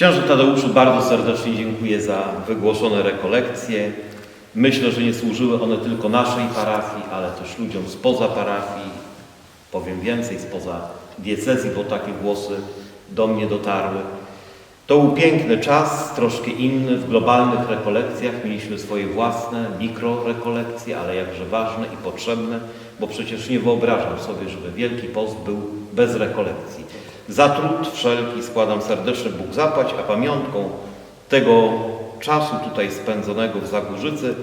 Księże Tadeuszu, bardzo serdecznie dziękuję za wygłoszone rekolekcje. Myślę, że nie służyły one tylko naszej parafii, ale też ludziom spoza parafii, powiem więcej, spoza diecezji, bo takie głosy do mnie dotarły. To był piękny czas, troszkę inny. W globalnych rekolekcjach mieliśmy swoje własne mikrorekolekcje, ale jakże ważne i potrzebne, bo przecież nie wyobrażam sobie, żeby Wielki Post był bez rekolekcji. Za trud wszelki składam serdeczny Bóg zapłać, a pamiątką tego czasu tutaj spędzonego w Zagórzycy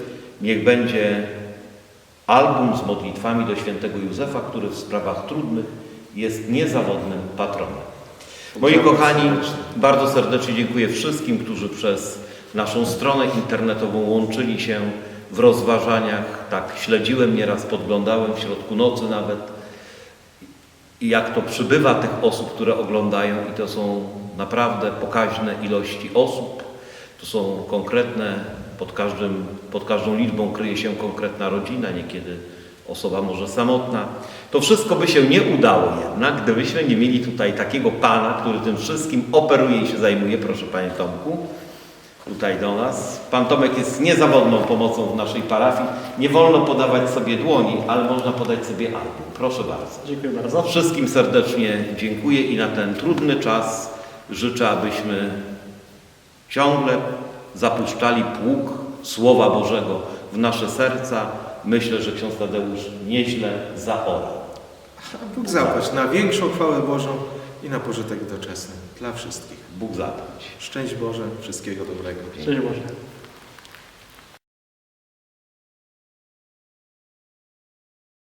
niech będzie album z modlitwami do świętego Józefa, który w sprawach trudnych jest niezawodnym patronem. Moi kochani, bardzo serdecznie dziękuję wszystkim, którzy przez naszą stronę internetową łączyli się w rozważaniach. Tak, śledziłem nieraz, podglądałem w środku nocy nawet. I jak to przybywa tych osób, które oglądają, i to są naprawdę pokaźne ilości osób, to są konkretne, pod, każdym, pod każdą liczbą kryje się konkretna rodzina, niekiedy osoba może samotna. To wszystko by się nie udało jednak, gdybyśmy nie mieli tutaj takiego pana, który tym wszystkim operuje i się zajmuje, proszę Panie Tomku, tutaj do nas. Pan Tomek jest niezawodną pomocą w naszej parafii. Nie wolno podawać sobie dłoni, ale można podać sobie album. Proszę bardzo. Dziękuję bardzo. Wszystkim serdecznie dziękuję i na ten trudny czas życzę, abyśmy ciągle zapuszczali pług Słowa Bożego w nasze serca. Myślę, że ksiądz Tadeusz nieźle zaora. Bóg zapłać na większą chwałę Bożą i na pożytek doczesny dla wszystkich. Bóg zapłać. Szczęść Boże, wszystkiego dobrego. Szczęść Boże.